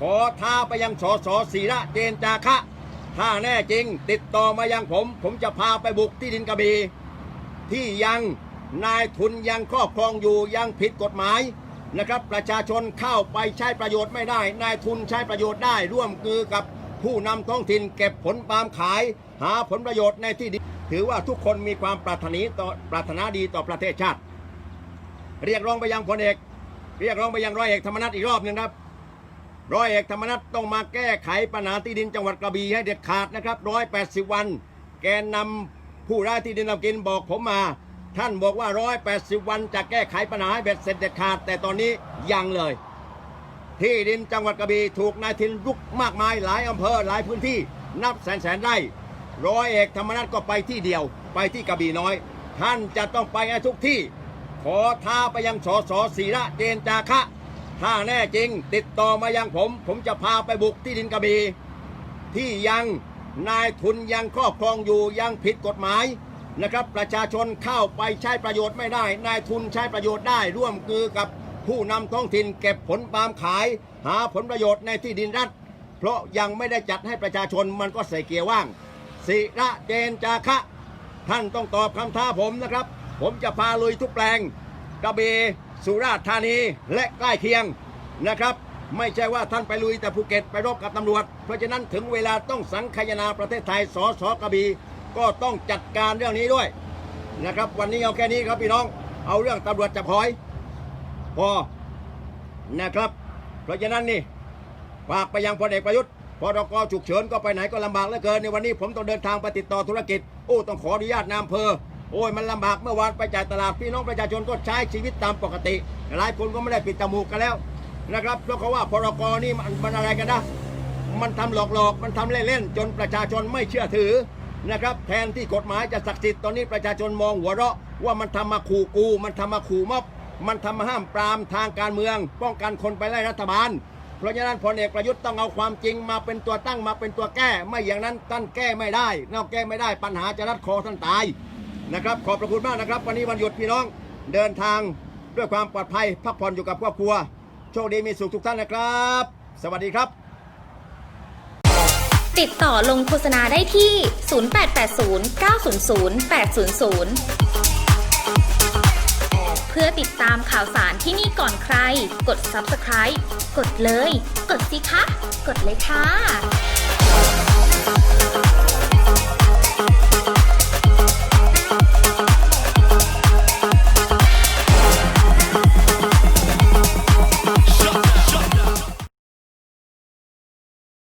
ขอท้าไปยังสสศิระเจนจาคะ ถ้าแน่จริง ติดต่อมายังผม ผมจะพาไปบุกที่ดินกระบี่ที่ยังนายทุนยังครอบครองอยู่ยังผิดกฎหมายนะครับ ประชาชนเข้าไปใช้ประโยชน์ไม่ได้ นายทุนใช้ประโยชน์ได้ร่วมมือกับผู้นำท้องถิ่นเก็บผลปาล์มขาย หาผลประโยชน์ในที่ดินถือว่าทุกคนมีความปรารถนีต่อปรารถนาดีต่อประเทศชาติ เรียกร้องไปยังพลเอก เรียกร้องไปยังร้อยเอกธรรมนัฐอีกรอบหนึ่งครับ ร้อยเอกธรรมนัฐต้องมาแก้ไขปัญหาที่ดินจังหวัดกระบี่ให้เด็ดขาดนะครับร้อยแปดสิบวัน แกนนำผู้ร้ที่ดินเรากินบอกผมมา ท่านบอกว่าร้อยแปดสิบวันจะแก้ไขปัญหาให้เบ็ดเสร็จเด็ดขาด แต่ตอนนี้ยังเลย ที่ดินจังหวัดกระบี่ถูกนายทินรุกมากมายหลายอำเภอหลายพื้นที่นับแสนแสนไร่ร้อยเอกธรรมนัฐก็ไปที่เดียว ไปที่กระบี่น้อย ท่านจะต้องไปให้ทุกที่ ขอท้าไปยังสสศิระเจนจาคะ ถ้าแน่จริง ติดต่อมายังผม ผมจะพาไปบุกที่ดินกระบี่ที่ยังนายทุนยังครอบครองอยู่ยังผิดกฎหมายนะครับ ประชาชนเข้าไปใช้ประโยชน์ไม่ได้ นายทุนใช้ประโยชน์ได้ร่วมมือกับผู้นำท้องถิ่นเก็บผลปาล์มขาย หาผลประโยชน์ในที่ดินรัฐ เพราะยังไม่ได้จัดให้ประชาชนมันก็ใส่เกียร์ว่างศิระเจนจาคะ ท่านต้องตอบคำท้าผมนะครับ ผมจะพาลุยทุกแปลง กระบี่สุราษฎร์ธานีและใกล้เคียงนะครับ ไม่ใช่ว่าท่านไปลุยแต่ภูเก็ตไปรบกับตำรวจ เพราะฉะนั้นถึงเวลาต้องสังคายนาประเทศไทยสสกระบี่ก็ต้องจัดการเรื่องนี้ด้วยนะครับวันนี้เอาแค่นี้ครับพี่น้องเอาเรื่องตำรวจจับหอยพอนะครับ เพราะฉะนั้นนี่ฝากไปยังพลเอกประยุทธ์พอรกฉุกเฉินก็ไปไหนก็ลำบากเหลือเกินในวันนี้ผมต้องเดินทางไปติดต่อธุรกิจโอ้ต้องขออนุญาตนายอำเภอ โอ้ยมันลำบากเมื่อวานไปจ่ายตลาดพี่น้องประชาชนก็ใช้ชีวิตตามปกติ หลายคนก็ไม่ได้ปิดจมูกกันแล้วนะครับเพราะเขาว่าพรกนี่มันมันอะไรกันนะมันทำหลอกๆ มันทำเล่นๆจนประชาชนไม่เชื่อถือนะครับแทนที่กฎหมายจะศักดิ์สิทธิ์ตอนนี้ประชาชนมองหัวเราะ ว่ามันทำมาขู่กู มันทำมาขู่ม็อบมันทำมาห้ามปรามทางการเมือง ป้องกันคนไปไล่รัฐบาล เพราะฉะนั้นพลเอกประยุทธ์ต้องเอาความจริงมาเป็นตัวตั้งมาเป็นตัวแก้ ไม่อย่างนั้นท่านแก้ไม่ได้นอกแก้ไม่ได้ปัญหาจะรัดคอท่านตาย นะครับ ขอบพระคุณมากนะครับ วันนี้วันหยุดพี่น้องเดินทางด้วยความปลอดภัยพักผ่อนอยู่กับครอบครัว โชคดีมีสุขทุกท่านนะครับ สวัสดีครับ ติดต่อลงโฆษณาได้ที่ 0880 900 800เพื่อติดตามข่าวสารที่นี่ก่อนใคร กด subscribe กดเลย กดสิคะ กดเลยค่ะ